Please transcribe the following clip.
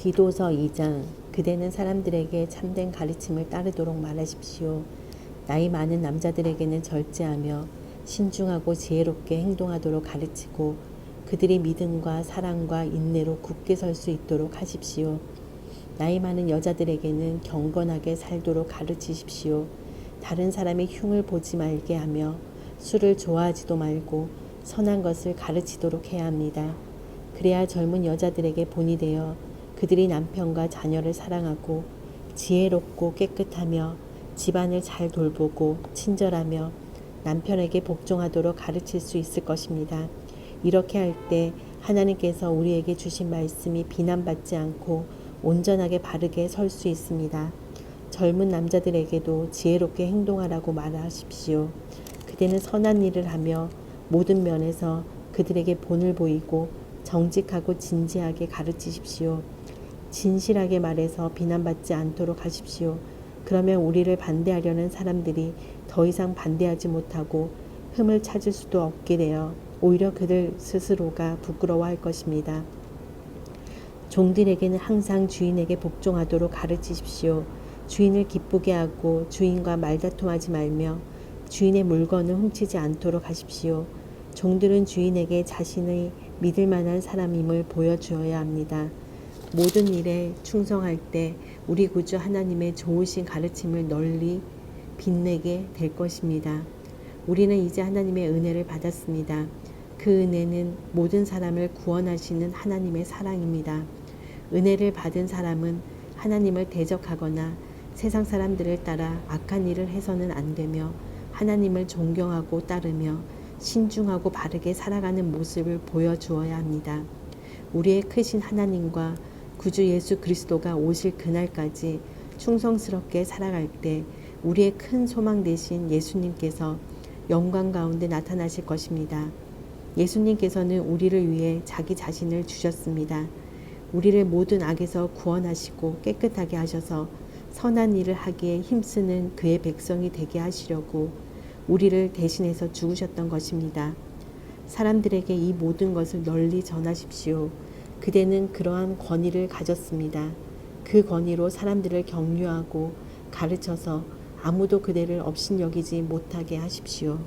디도서 2장 그대는 사람들에게 참된 가르침을 따르도록 말하십시오. 나이 많은 남자들에게는 절제하며 신중하고 지혜롭게 행동하도록 가르치고 그들이 믿음과 사랑과 인내로 굳게 설 수 있도록 하십시오. 나이 많은 여자들에게는 경건하게 살도록 가르치십시오. 다른 사람의 흉을 보지 말게 하며 술을 좋아하지도 말고 선한 것을 가르치도록 해야 합니다. 그래야 젊은 여자들에게 본이 되어 그들이 남편과 자녀를 사랑하고 지혜롭고 깨끗하며 집안을 잘 돌보고 친절하며 남편에게 복종하도록 가르칠 수 있을 것입니다. 이렇게 할 때 하나님께서 우리에게 주신 말씀이 비난받지 않고 온전하게 바르게 설 수 있습니다. 젊은 남자들에게도 지혜롭게 행동하라고 말하십시오. 그대는 선한 일을 하며 모든 면에서 그들에게 본을 보이고 정직하고 진지하게 가르치십시오. 진실하게 말해서 비난받지 않도록 하십시오. 그러면 우리를 반대하려는 사람들이 더 이상 반대하지 못하고 흠을 찾을 수도 없게 되어 오히려 그들 스스로가 부끄러워할 것입니다. 종들에게는 항상 주인에게 복종하도록 가르치십시오. 주인을 기쁘게 하고 주인과 말다툼하지 말며 주인의 물건을 훔치지 않도록 하십시오. 종들은 주인에게 자신의 믿을 만한 사람임을 보여주어야 합니다. 모든 일에 충성할 때 우리 구주 하나님의 좋으신 가르침을 널리 빛내게 될 것입니다. 우리는 이제 하나님의 은혜를 받았습니다. 그 은혜는 모든 사람을 구원하시는 하나님의 사랑입니다. 은혜를 받은 사람은 하나님을 대적하거나 세상 사람들을 따라 악한 일을 해서는 안 되며 하나님을 존경하고 따르며 신중하고 바르게 살아가는 모습을 보여주어야 합니다. 우리의 크신 하나님과 구주 예수 그리스도가 오실 그날까지 충성스럽게 살아갈 때 우리의 큰 소망 되신 예수님께서 영광 가운데 나타나실 것입니다. 예수님께서는 우리를 위해 자기 자신을 주셨습니다. 우리를 모든 악에서 구원하시고 깨끗하게 하셔서 선한 일을 하기에 힘쓰는 그의 백성이 되게 하시려고 우리를 대신해서 죽으셨던 것입니다. 사람들에게 이 모든 것을 널리 전하십시오. 그대는 그러한 권위를 가졌습니다. 그 권위로 사람들을 격려하고 가르쳐서 아무도 그대를 업신여기지 못하게 하십시오.